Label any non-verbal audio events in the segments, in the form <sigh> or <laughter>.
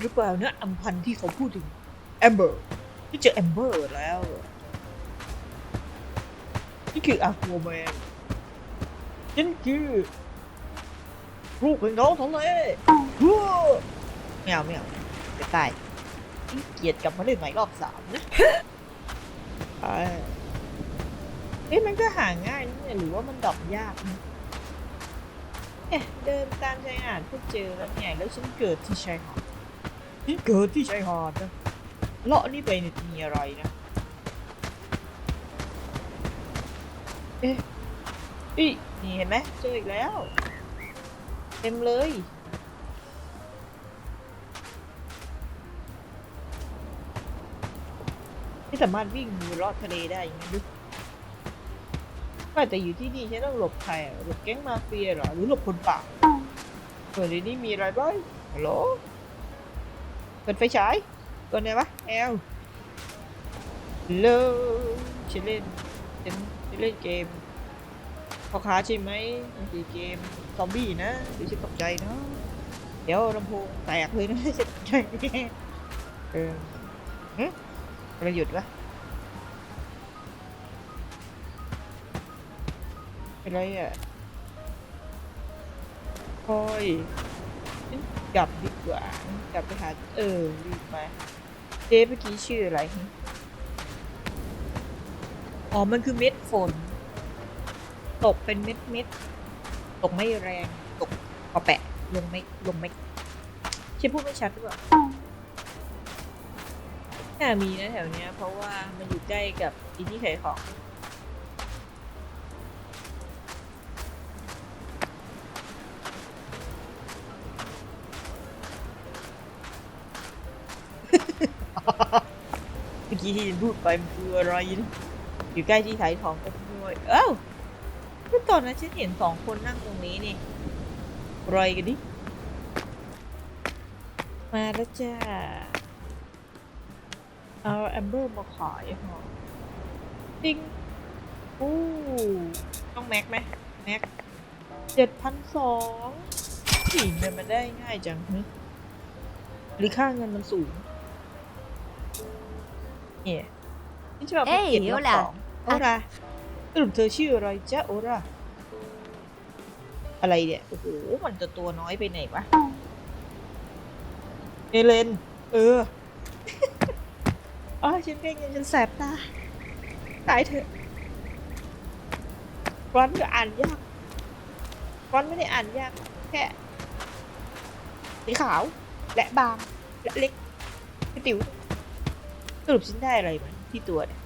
เฮ้ยนี่หรือเปล่านะอัมพันธ์ที่เขาพูดถึงแอมเบอร์ที่เจอแอมเบอร์แล้ว นี่คืออาควาแมนฉันคือลูกเป็นน้องทะเลว้าวไม่เอาไม่เอาจะตายขี้เกียจกลับมาเล่นใหม่รอบสามนะเอ้ยเอ๊ะมันก็หาง่ายนี่หรือว่ามันดรอกยากนะเอ๊ะเดินตามชายหาดก็เจอแล้วไงแล้วฉันเกิดที่ชายหาดฉัน เกิดที่ชายหาดนะเลาะนี่ไปเนี่ยมีอะไรนะ เอ๊ะอีนี่เห็นไหมเจออีกแล้ว เต็มเลย ที่สามารถวิ่งรอดทะเลได้อย่างนี้ด้วยว่าแต่อยู่ที่นี่ฉันต้องหลบใครหลบแก๊งมาเฟียเหรอ หรือหลบคนป่าเปิดในนี้มีอะไรบ้างฮัลโหล ปิดไฟฉายก่อนไหนวะแอลฮัลโหลฉันเล่นฉันฉันเล่นเกมพ่อค้าใช่ไหมมันคือเกมซอมบี้นะเดี๋ยวฉันตกใจเนาะเดี๋ยวลำโพงแตกเลยนะฉันตกใจแน่เออหึประยุทธ์ปะเป็นไรอะคอยกลับดี กว่า กลับไปหาเออรีบมาเจ๊เมื่อกี้ชื่ออะไรอ๋อ มันคือเม็ดฝน ตกเป็นเม็ดเม็ดตกไม่แรง ตกพอแปะ ลงไม่ลงไม่ใช่พูดไม่ชัดหรือเปล่าน่ามีนะแถวเนี้ย เพราะว่ามันอยู่ใกล้กับอีที่ขายของ กี้ที่พูดไปมันคืออะไรนะอยู่ใกล้ที่ขายของกันด้วยเอ้าก็ตอนนั้นฉันเห็นสองคนนั่งตรงนี้นี่รอะไรกันดิ มาแล้วจ้า เอาแอมเบอร์มาขายหรอจริงอู้ต้องแม็กไหมแม็กเจ็ดพันสองสี่เงินมันได้ง่ายจังหรือค่าเงินมันสูง เนี่ยนี่จะแบบเอ้ยเกียรติโอรอบล่ะสองโอราสรุปเธอชื่ออะไรจ๊ะโอราอะไรเนี่ยโอ้โหมันจะตัวน้อยไปไหนวะเอเลนเออ อ๋อฉันเป็นเงินฉันแสบตาตายเถอะฟอนต์ก็อ่านยากฟอนต์ไม่ได้อ่านยาก แค่สีขาว และบาง และเล็กกระติ๋วส รุปฉันได้อะไรไหมที่ตัวเนี่ย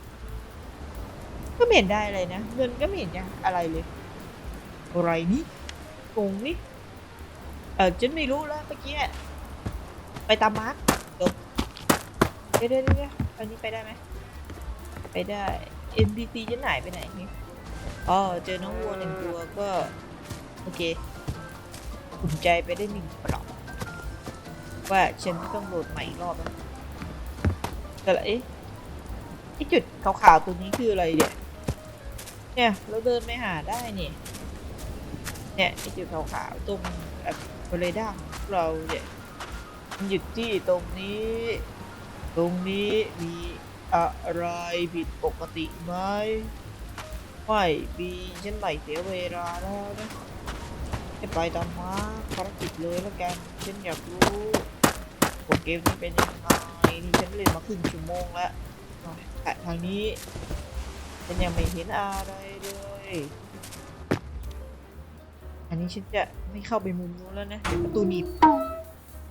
ก็ไม่เห็นได้อะไรนะ เงินก็ไม่เห็นยังอะไรเลยอะไรนี่โกงนี่เออฉันไม่รู้แล้วเมื่อกี้ไปตามมาร์กจบเดี๋ยวเดี๋ยวเดี๋ยวอันนี้ไปได้ไหมไปได้ NPC จะหายไปไหนนี่อ๋อเจอน้องวัวหนึ่งตัวก็โอเคอุ่นใจไปได้หนึ่งเปลอกว่าฉันต้องโหลดใหม่อีกรอบนะ แต่ละเอ๊ะไอจุดขาวๆตัวนี้คืออะไรเนี่ย เนี่ยเราเดินไปหาได้เนี่ยเนี่ยไอจุดขาวๆตรงแบบเรดาร์ของเราเนี่ยมันอยู่ที่ตรงนี้ ตรงนี้มีอะไรผิดปกติไหมไม่มีฉันไม่เสียเวลาแล้วนะให้ไปตามมาภารกิจเลยแล้วกันฉันอยากรู้ว่าเกมนี้เป็นยังไง นี่ฉันเล่นมาครึ่งชั่วโมงแล้วแต่ทางนี้ฉันยังไม่เห็นอะไรเลย อันนี้ฉันจะไม่เข้าไปมุมนู้นแล้วนะเดี๋ยวประตูหนีบ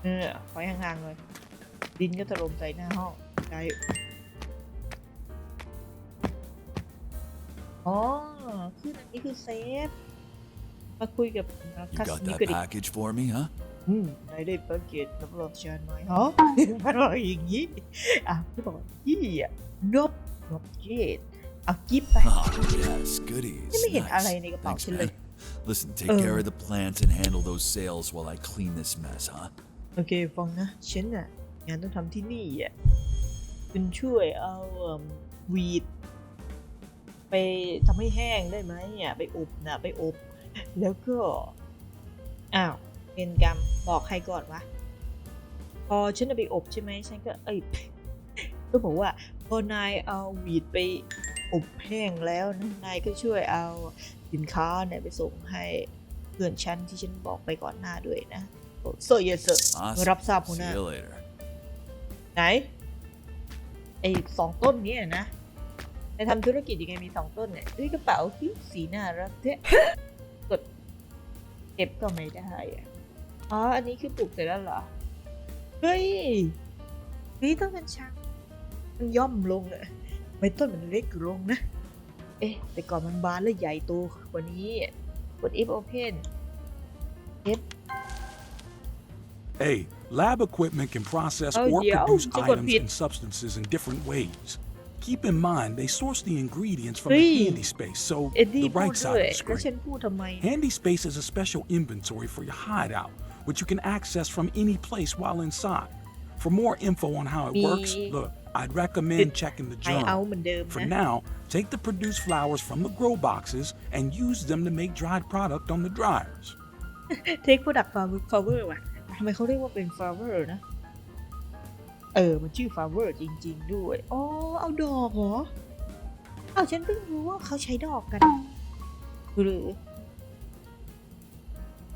เออไว้ห่างๆเลยดินก็ถล่มใส่หน้าห้องได้อ๋อคืออันนี้คือเซฟ มาคุยกับ You คัส got มิ that กดิ package for me, huh? อืมนายได้แพ็กเกจสำหรับฉันไหมฮะมันบอกอย่างนี้อะพี่บอกว่ายี่อะ nope not yet เอากิฟไป Oh, yes, goodies. ไม่เห็นอะไร Nice. ในกระเป๋า Thanks, ฉันเลย man. Listen, take Uh. care of the plants and handle those sales while I clean this mess, huh? โอเคฟังนะฉันน่ะงานต้องทำที่นี่อะคุณช่วยเอาเอิ่มวีดไปทำให้แห้งได้ไหมอะไปอบนะไปอบ แล้วก็อ้าว เป็นกรรมบอกใครก่อนวะ พอฉันเอาไปอบใช่ไหมฉันก็เอ้ยก็บอกว่าพอนายเอาวีดไปอบแห้งแล้วนะนายก็ช่วยเอาสินค้าเนี่ยไปส่งให้เพื่อนฉันที่ฉันบอกไปก่อนหน้าด้วยนะโซเยสเซอร์ Awesome. รับทราบหัวห See น้า you later. ไหนไอ้สองต้นเนี้นะนายทำธุรกิจยังไงมีสองต้นเนี่ยด้วยกระเป๋าที่สีน่ารักเทะกดเก็บก็ไม่ได้อะ อ๋อ อันนี้คือปลูกเสร็จแล้วเหรอ เฮ้ย นี่ต้นมันชักมันย่อมลงเลยไม่ต้นมันเล็กลงนะ เอ๊ะ แต่ก่อนมันบานและใหญ่โตกว่านี้กด if open F A. Lab equipment can process Oh, or yeah. produce Oh, it's a good items bit. and substances in different ways. Keep in mind, they source the ingredients from Hey. the handy space, so เอ็ดดี้ the พูด right ด้ side วย of the แล้วฉัน screen. พูดทำไม Handy space is a special inventory for your hideout, which you can access from any place while inside. For more info on how it works, Me- look, I'd recommend It- checking the ไอเอา journal. เหมือนเดิม For นะ now, take the produced flowers from the grow boxes and use them to make dried product on the dryers. <laughs> เทคโปรดักต์ฟลาเวอร์ว่ะทำไมเขาเรียกว่าเป็นฟลาเวอร์นะ เออ มันชื่อฟลาเวอร์จริง ๆ ด้วย อ๋อ เอาดอกเหรอ เอาฉันเพิ่งรู้ว่าเขาใช้ดอกกัน หรือ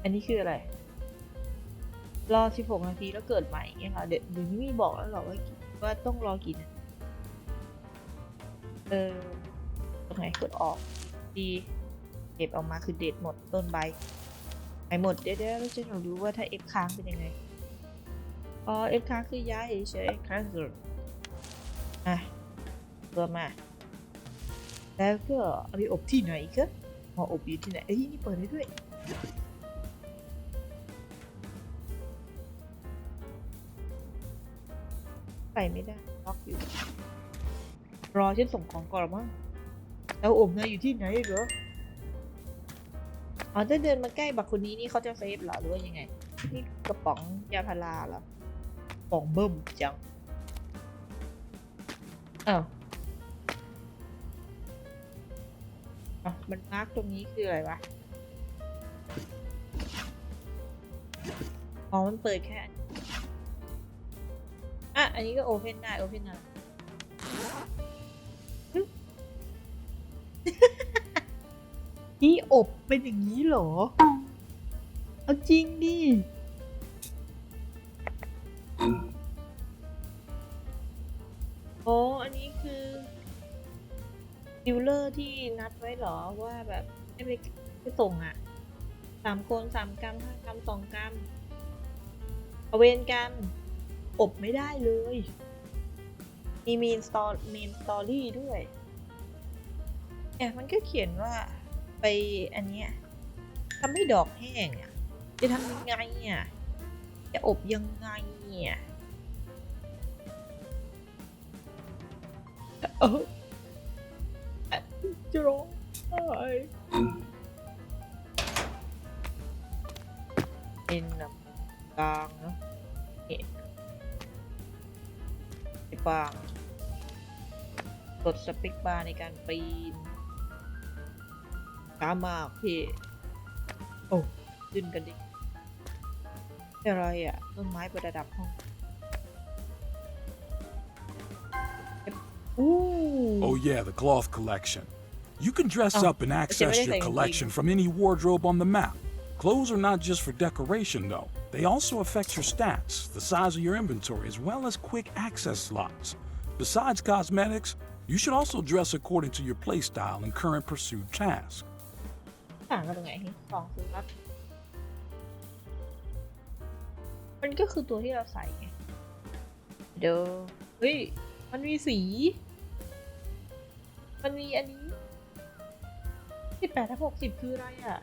อันนี้คืออะไร รอ 16 นาทีแล้วเกิดใหม่เงี้ยค่ะเดี๋ยวเดี๋ยวนี้มีบอกแล้วหรอว่าว่าต้องรอกี่นาทีเออตรงไหนกดออก ดีเก็บออกมาคือเด็ดหมดต้นใบไปหมดเดี๋ยวเดี๋ยวแล้วฉันอยากรู้ว่าถ้า F ค้างเป็นยังไงอ๋อ F ค้างคือย้ายเฉยๆ cancel อะตัวมาแล้วก็เอาไปอบที่ไหนก็มาอบอยู่ที่ไหนเอ้ยนี่เปิดได้ด้วย ใส่ไม่ได้ล็อกอยู่ รอฉันส่งของก่อนมั้งแล้วอบนายอยู่ที่ไหนเหรออ๋อถ้าเดินมาใกล้บักคนนี้นี่เขาจะเซฟเหรอหรือว่ายังไง นี่กระป๋องยาพาราเหรอกระป๋องเบิ่มจังอ้าวอะมันมาร์กตรงนี้คืออะไรวะ อ๋อ มันเปิดแค่อัน อะอันนี้ก็โอเพนได้โอเพนได้ที่อบเป็นอย่างนี้เหรอ เอาจริงดิ โอ้อันนี้คือดิวเลอร์ที่นัดไว้เหรอว่าแบบให้ไปไปส่งอะสามคนสามกรัมห้ากรัมสองกรัมเอาเวนกัน อบไม่ได้เลย มีมีนสตอรมีนสตอรี่ด้วยเนี่ยมันก็เขียนว่าไปอันเนี้ยทำให้ดอกแห้งอะจะทำยังไงอะจะอบยังไงอะเออจะร้องไห้เป็นแบบกลางเนอะ ไอ้บางกดสเปคบาร์ในการปีนช้ามากพี่โอ้ขึ้นกันดิอะไรอะ ต้นไม้ประดับห้องอู้ Oh, yeah, the cloth collection. You can dress Oh, up and okay, access what is your it? collection from any wardrobe on the map. Clothes are not just for decoration, though. They also affect your stats, the size of your inventory, as well as quick access slots. Besides cosmetics, you should also dress according to your playstyle and current pursued task. ต่างกันตรงไหนสองคือรับ มันก็คือตัวที่เราใส่ไง เดี๋ยว เฮ้ย มันมีสี มันมีอันนี้สิบแปดทับหกสิบคืออะไรอ่ะ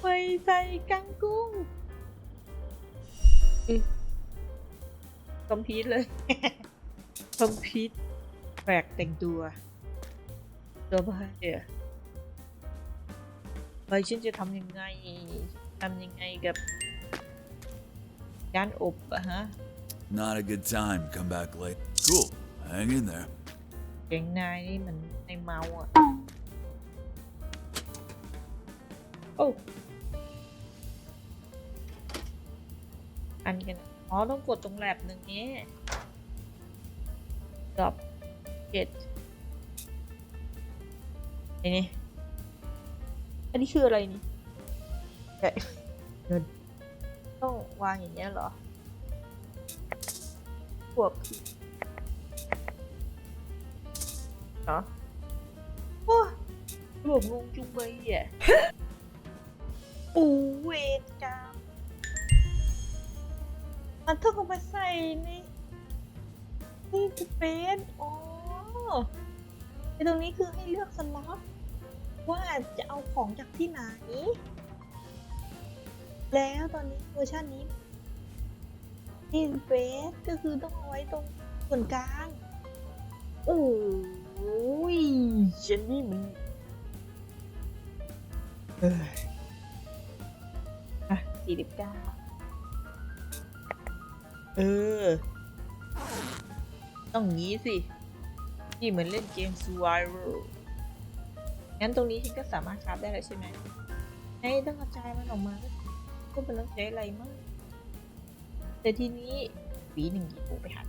ไม่ใส่กังกุ้งอืมคอมพีทเลยคอมพิวแปลกแต่งตัว ตัวบ้าเนี่ยไปฉันจะทำยังไงทำยังไงกับการอบอะฮะ Not a good time. Come back late. Cool. Hang in there. เก่งนายนี่มันในเมาอะ โอ้อันกัน อ๋อ ต้องกดตรงแลบหนึ่งนี้ดรอปเก็ตไอ้นี่ อันนี้คืออะไรนี่เอ๊ะเงินต้องวางอย่างเงี้ยเหรอพวกเหรอโอ้รวมงงจุงเบยอะ ปูเวรกรรมมันต้องเอามาใส่นี่นี่คือเป็นอ๋อไอตรงนี้คือให้เลือกสล็อตว่าจะเอาของจากที่ไหน แล้วตอนนี้เวอร์ชันนี้ที่เฟสก็คือต้องเอาไว้ตรงส่วนกลางโอ้ยฉันนี่มันเอ้ย สี่สิบเก้าเออ ต้องงี้สิ นี่เหมือนเล่นเกม Survival งั้นตรงนี้ฉันก็สามารถคราฟได้แล้วใช่ไหมไอ้ต้องกระจายมันออกมา ก็เป็นต้องใช้อะไรมาก แต่ทีนี้ปีหนึ่งกี่ปูไปหัด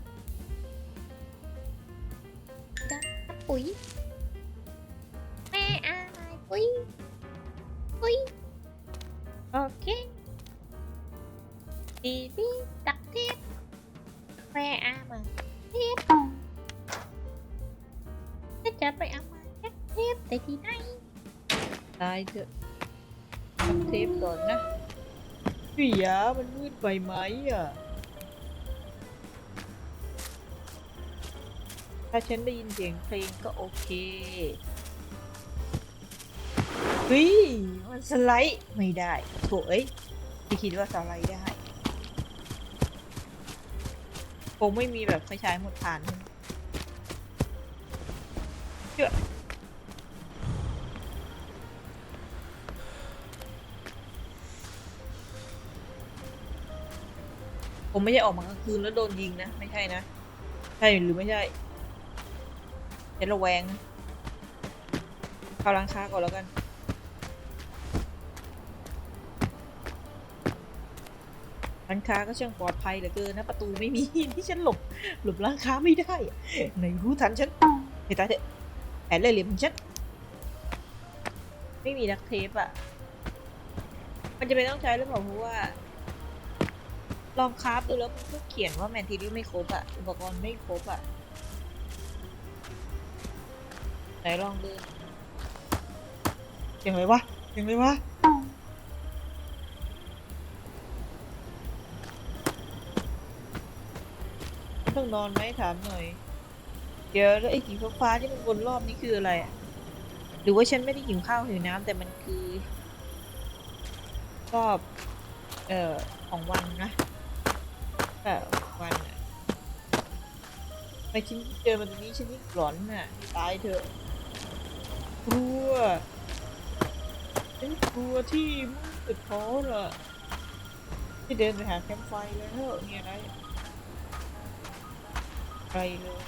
กันปุ๋ยแม่อายปุ๋ย ปุ๋ยายเถอะทำเทปก่อนนะเสียมันมืดไปไหมอะ ถ้าฉันได้ยินเสียงเพลงก็โอเคเฮ้ยมันสไลด์ไม่ได้โถเอ้ยที่คิดว่าสไลด์ได้คงไม่มีแบบไฟฉายหมดฐานเชื่อ ผมไม่ใช่ออกมากลางคืนแล้วโดนยิงนะ ไม่ใช่นะ ใช่หรือไม่ใช่จะระแวงเข้าร้านค้าก่อนแล้วกัน ร้านค้าก็ช่างปลอดภัยเหลือเกินนะ ประตูไม่มีที่ฉันหลบ หลบร้านค้าไม่ได้ไหนรู้ทันฉันเฮ้ยตาเถอะแผนเลยเหลี่ยมฉัน ไม่มีดักเทปอะมันจะเป็นต้องใช้หรือเปล่าเพราะว่า ลองคราฟดูแล้วมันก็เขียนว่าแมนทีเรียลไม่ครบอะอุปกรณ์ไม่ครบอะไหนลองดูเสียงไรวะเสียงไรวะต้องนอนไหมถามหน่อย เดี๋ยวแล้วไอ้สีฟ้าๆที่มันวนรอบนี้คืออะไรอะหรือว่าฉันไม่ได้หิวข้าวหิวน้ำแต่มันคือรอบเอ่อของวันนะ อ่วันอะไปฉันเจอมันตรงนี้ฉันยิ่งหลอนน่ะตายเถอะกลัวฉันกลัวที่มืดพอละที่เดินไปหาแคมป์ไฟแล้วเนี่ยอะไรไกลเลย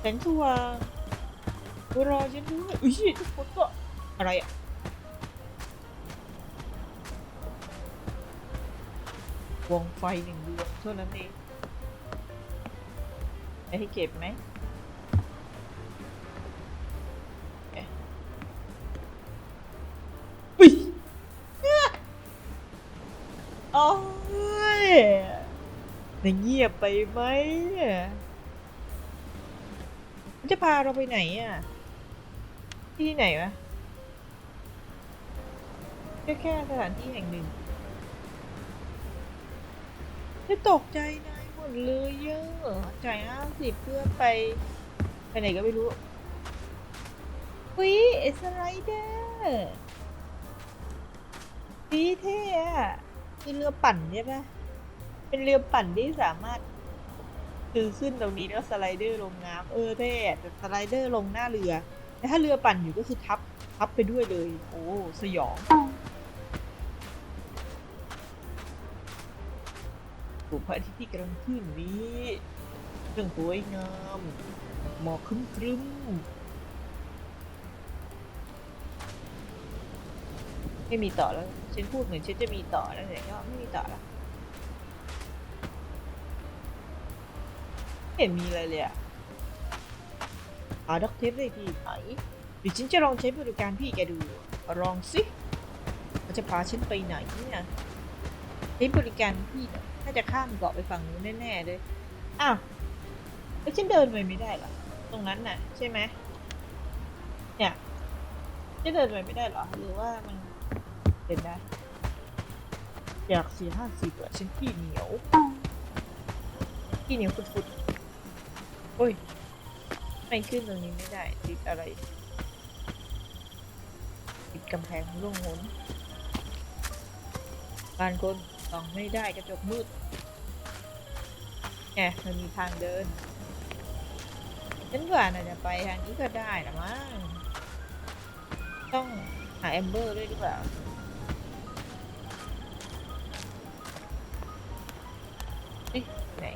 แสงสว่างรอฉันด้วยอุ้ยทุกคนก็อะไรอะ วงไฟหนึ่งดวงเท่านั้นเองจะให้เก็บไหมอุ้ยโอ้ยนี่เงียบไปไหมอะมันจะพาเราไปไหนอะ ที่ไหนวะแค่แค่สถานที่แห่งหนึ่ง จะตกใจนายหมดเลยเยอะจ่ายห้าสิบเพื่อไป ไปไหนก็ไม่รู้วิสไลเดอร์ดีเท่อะคือเรือปั่นใช่ปะเป็นเรือปั่นที่สามารถคือขึ้นตรงนี้แล้วสไลเดอร์ลงน้ำเออเท่แต่สไลเดอร์ลงหน้าเรือแต่ถ้าเรือปั่นอยู่ก็คือทับทับไปด้วยเลย โอ้สยอง ถูกพระอาทิตย์ที่กำลังขึ้นนี้เรื่องสวยงามหมอกครึ้มครึ้มๆไม่มีต่อแล้วฉันพูดเหมือนฉันจะมีต่อแล้วแต่ก็ไม่มีต่อแล้วไม่เห็นมีอะไรเลยอะหาด็อกเทปได้ที่ไหนเดี๋ยวฉันจะลองใช้บริการพี่แกดู ลองสิมันจะพาฉันไปไหนเนี่ยใช้บริการพี่เนี่ย น่าจะข้ามเกาะไปฝั่งนู้นแน่ๆเลยอ้าวแล้วฉันเดินไปไม่ได้เหรอตรงนั้นน่ะ ใช่ไหมเนี่ยจะเดินไปไม่ได้เหรอหรือว่ามันเดินได้อยากสี่ห้าสิบอะฉันขี้เหนียวขี้เหนียวฟุดๆโอ้ยไม่ขึ้นตรงนี้ไม่ได้ติดอะไรติดกำแพงร่วงหนบานคน ส่องไม่ได้กระจกมืดแหมมันมีทางเดินฉันว่าน่าจะไปทางนี้ก็ได้นะมั้งต้องหาแอมเบอร์ด้วยหรือเปล่านี่ไหน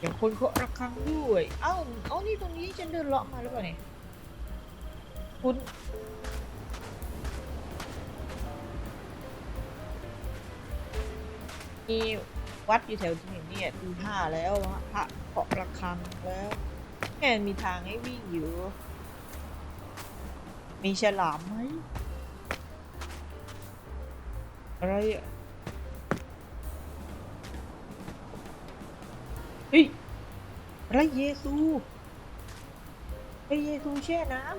อย่างคนเคาะระฆังด้วย เอ้า เอานี่ตรงนี้ฉันเดินเลาะมาหรือเปล่าเนี่ยคุณ มีวัดอยู่แถวที่นี่เนี่ยดูท่าแล้วพระเคาะระฆังแล้ว แค่มีทางให้วิ่งอยู่ มีฉลามไหมอะไรอะเฮ้ยพระเยซูพระเยซูแช่น้ำ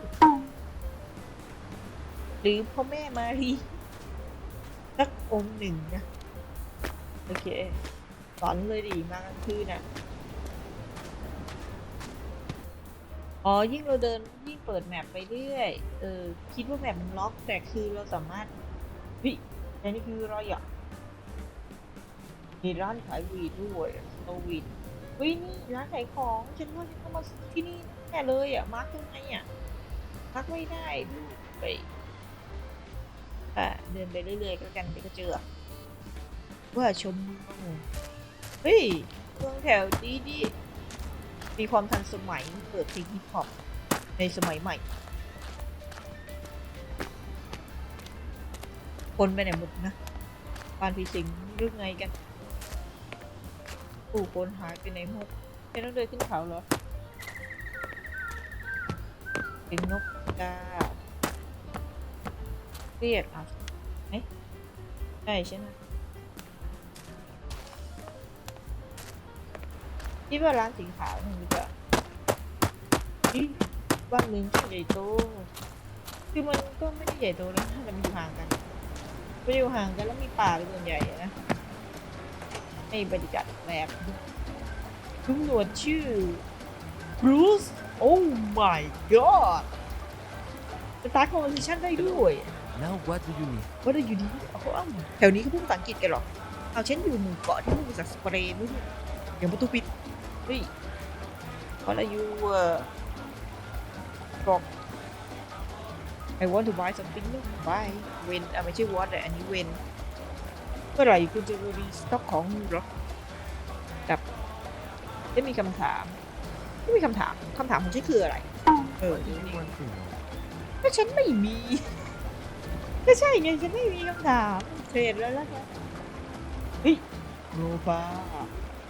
หรือพ่อแม่มารีสักองค์หนึ่งนะ โอเคสอนเลยดีมากคืนน่ะอ๋อ ยิ่งเราเดินยิ่งเปิดแมปไปเรื่อย เออ คิดว่าแมปมันล็อกแต่คือเราสามารถเฮ้ยแต่นี่คือรอะไรอะมีร้านขายวีดด้วยโซวีดเฮ้ยนี่ร้านขายของ ฉันว่าฉันต้องมาที่นี่แน่เลยอะ มาร์กยังไงอะมาร์กไม่ได้ด้วยอะเดินไปเรื่อยๆก็แล้วกันเดี๋ยวก็เจอ ว่าชมเมืองเฮ้ยเมืองแถวนี้ดิมีความทันสมัยเปิดเพลงฮิปฮอปในสมัยใหม่ คนไปไหนหมดนะปานพีสิงห์หรือไงกันผู้คนหายไปไหนหมดไม่ต้องเดินขึ้นเขาเหรอเป็นนกกาเรียกอะเอ๊ะใช่ใช่ไหม คิดว่าร้านสีขาวนี่มันจะอีบ้านเมืองก็ใหญ่โต คือมันก็ไม่ได้ใหญ่โตนะแต่มันอยู่ห่างกันมันอยู่ห่างกันแล้วมีป่าเป็นส่วนใหญ่อะนะให้บรรยากาศแบบทุกหนวดชื่อ Bruce Oh my god สตาร์ทคอมมิชชั่นได้ด้วย Now what do you need? ว่าได้อยู่ดีเขาเอ้าแถวนี้เขาพูดภาษาอังกฤษกันเหรอ เอาฉันอยู่หมู่เกาะที่พูดภาษาสเปรย์ไม่รู้เดี๋ยวประตูปิด เฮ้ย What are you uh from I want to buy something นะ buy when อะไม่ใช่ what แต่อันนี้ when เมื่อไหร่คุณจะรีสต็อกของเหรอกับได้มีคำถามไม่มีคำถามคำถามของฉันคืออะไร เออ What do you want to know? ก็ฉันไม่มี ก็ใช่ไงฉันไม่มีคำถามเทรดแล้วแล้วกันเฮ้ยโนฟา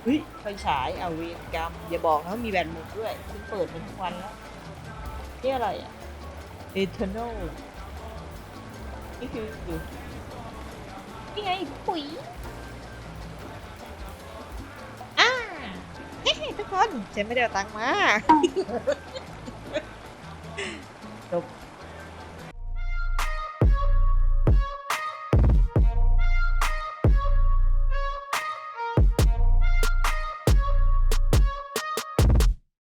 เฮ้ยไฟฉายเอาเวรกรรมอย่าบอกนะว่ามีแบตหมดด้วยฉันเปิดมันทุกวันแล้วนี่อะไรอะ Eternal นี่คืออยู่นี่ไงปุ๋ยอ่าเฮ้ทุกคนฉันไม่ได้เอาตังค์มาจบ